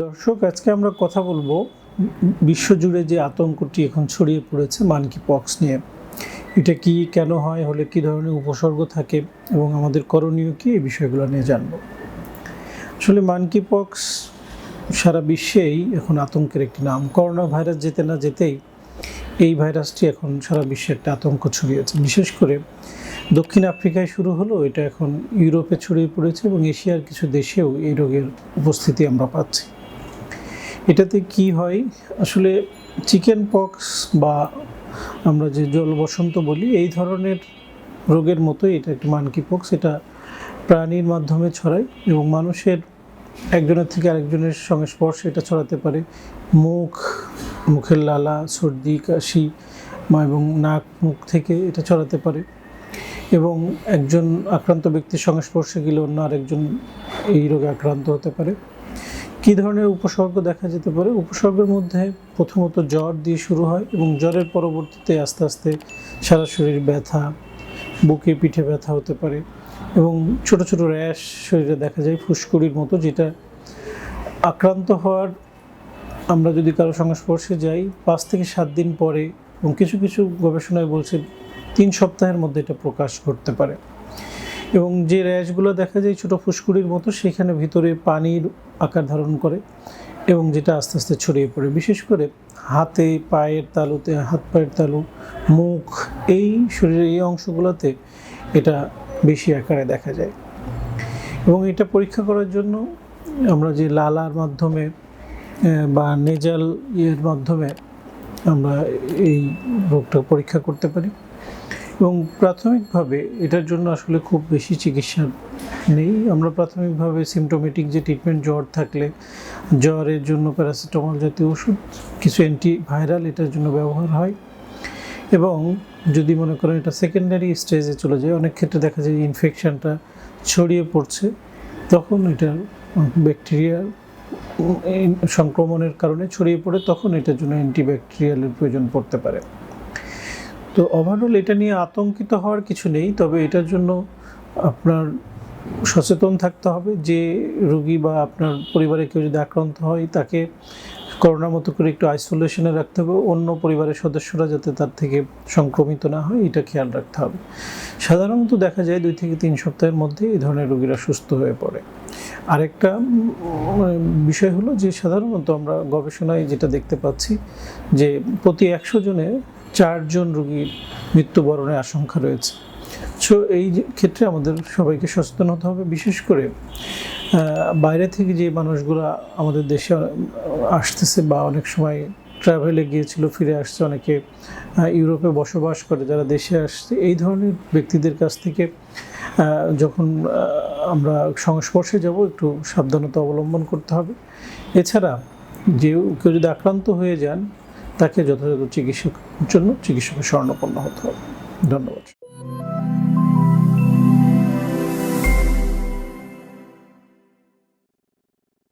দর্শক, আজকে আমরা কথা বলব বিশ্বজুড়ে যে আতঙ্কটি এখন ছড়িয়ে পড়েছে মানকি পক্স নিয়ে। এটা কি, কেন হয়, হলে কি ধরনের উপসর্গ থাকে এবং আমাদের করণীয় কি, এই বিষয়গুলো নিয়ে জানব। আসলে মানকি পক্স সারা বিশ্বেই এখন আতঙ্কের একটি নাম। করোনা ভাইরাস যেতে না যেতেই এই ভাইরাসটি এখন সারা বিশ্বে একটা আতঙ্ক ছড়িয়েছে। বিশেষ করে দক্ষিণ আফ্রিকায় শুরু হলো, এটা এখন ইউরোপে ছড়িয়ে পড়েছে এবং এশিয়ার কিছু দেশেও এই রোগের উপস্থিতি আমরা পাচ্ছি। এটাতে কি হয়? আসলে চিকেন পক্স বা আমরা যে জল বসন্ত বলি, এই ধরনের রোগের মতোই এটা একটি মানকি পক্স এটা প্রাণীর মাধ্যমে ছড়ায় এবং মানুষের একজনের থেকে আরেকজনের সঙ্গে স্পর্শে এটা ছড়াতে পারে। মুখ, মুখের লালা, সর্দি, কাশি এবং নাক, মুখ থেকে এটা ছড়াতে পারে এবং একজন আক্রান্ত ব্যক্তির সংস্পর্শে গেলে অন্য আরেকজন এই রোগে আক্রান্ত হতে পারে। কী ধরনের উপসর্গ দেখা যেতে পারে? উপসর্গের মধ্যে প্রথমত জ্বর দিয়ে শুরু হয় এবং জ্বরের পরবর্তীতে আস্তে আস্তে সারা শরীর ব্যথা, বুকে পিঠে ব্যথা হতে পারে এবং ছোট ছোট র্যাশ শরীরে দেখা যায় ফুসকুড়ির মতো, যেটা আক্রান্ত হওয়ার আমরা যদি কারও সংস্পর্শে যাই, পাঁচ থেকে সাত দিন পরে এবং কিছু কিছু গবেষণায় বলছে তিন সপ্তাহের মধ্যে এটা প্রকাশ করতে পারে। এবং যে র্যাশগুলো দেখা যায় ছোট ফুসকুড়ির মতো, সেখানে ভিতরে পানির আকার ধারণ করে এবং যেটা আস্তে আস্তে ছড়িয়ে পড়ে। বিশেষ করে হাতে, পায়ের তালুতে, হাত পায়ের তালু, মুখ, এই শরীরের এই অংশগুলোতে এটা বেশি আকারে দেখা যায়। এবং এটা পরীক্ষা করার জন্য আমরা যে লালার মাধ্যমে বা নেজাল ইয়ের মাধ্যমে আমরা এই রোগটা পরীক্ষা করতে পারি। এবং প্রাথমিকভাবে এটার জন্য আসলে খুব বেশি চিকিৎসা নেই। আমরা প্রাথমিকভাবে সিমটোমেটিক যে ট্রিটমেন্ট জ্বর থাকলে, জ্বরের জন্য প্যারাসিটামল জাতীয় ওষুধ, কিছু অ্যান্টি ভাইরাল এটার জন্য ব্যবহার হয়। এবং যদি মনে করেন এটা সেকেন্ডারি স্টেজে চলে যায়, অনেক ক্ষেত্রে দেখা যায় ইনফেকশনটা ছড়িয়ে পড়ছে, তখন এটা ব্যাকটেরিয়া সংক্রমণের কারণে ছড়িয়ে পড়ে, তখন এটার জন্য অ্যান্টিব্যাকটেরিয়ালের প্রয়োজন পড়তে পারে। তো ওভারঅল এটা নিয়ে আতঙ্কিত হওয়ার কিছু নেই, তবে এটার জন্য আপনার সচেতন থাকতে হবে যে রুগী বা আপনার পরিবারে কেউ যদি আক্রান্ত হয় তাকে করোনার মতো করে একটু আইসোলেশনে রাখতে হবে, অন্য পরিবারের সদস্যরা যাতে তার থেকে সংক্রমিত না হয়, এটা খেয়াল রাখতে হবে। সাধারণত দেখা যায় দুই থেকে তিন সপ্তাহের মধ্যে এই ধরনের রোগীরা সুস্থ হয়ে পড়ে। আরেকটা বিষয় হলো যে সাধারণত আমরা গবেষণায় যেটা দেখতে পাচ্ছি যে প্রতি একশো জনে চারজন রোগীর মৃত্যুবরণের আশঙ্কা রয়েছে। সো এই ক্ষেত্রে আমাদের সবাইকে সচেতন হতে হবে। বিশেষ করে বাইরে থেকে যে মানুষগুলো আমাদের দেশে আসতেছে বা অনেক সময় ট্রাভেলে গিয়েছিল, ফিরে আসছে, অনেকে ইউরোপে বসবাস করে, যারা দেশে আসছে, এই ধরনের ব্যক্তিদের কাছ থেকে যখন আমরা সংস্পর্শে যাব, একটু সাবধানতা অবলম্বন করতে হবে। এছাড়া, যে কেউ যদি আক্রান্ত হয়ে যান তাকে যথাযথ চিকিৎসার জন্য চিকিৎসকের স্বর্ণপন্ন হতে হবে। ধন্যবাদ।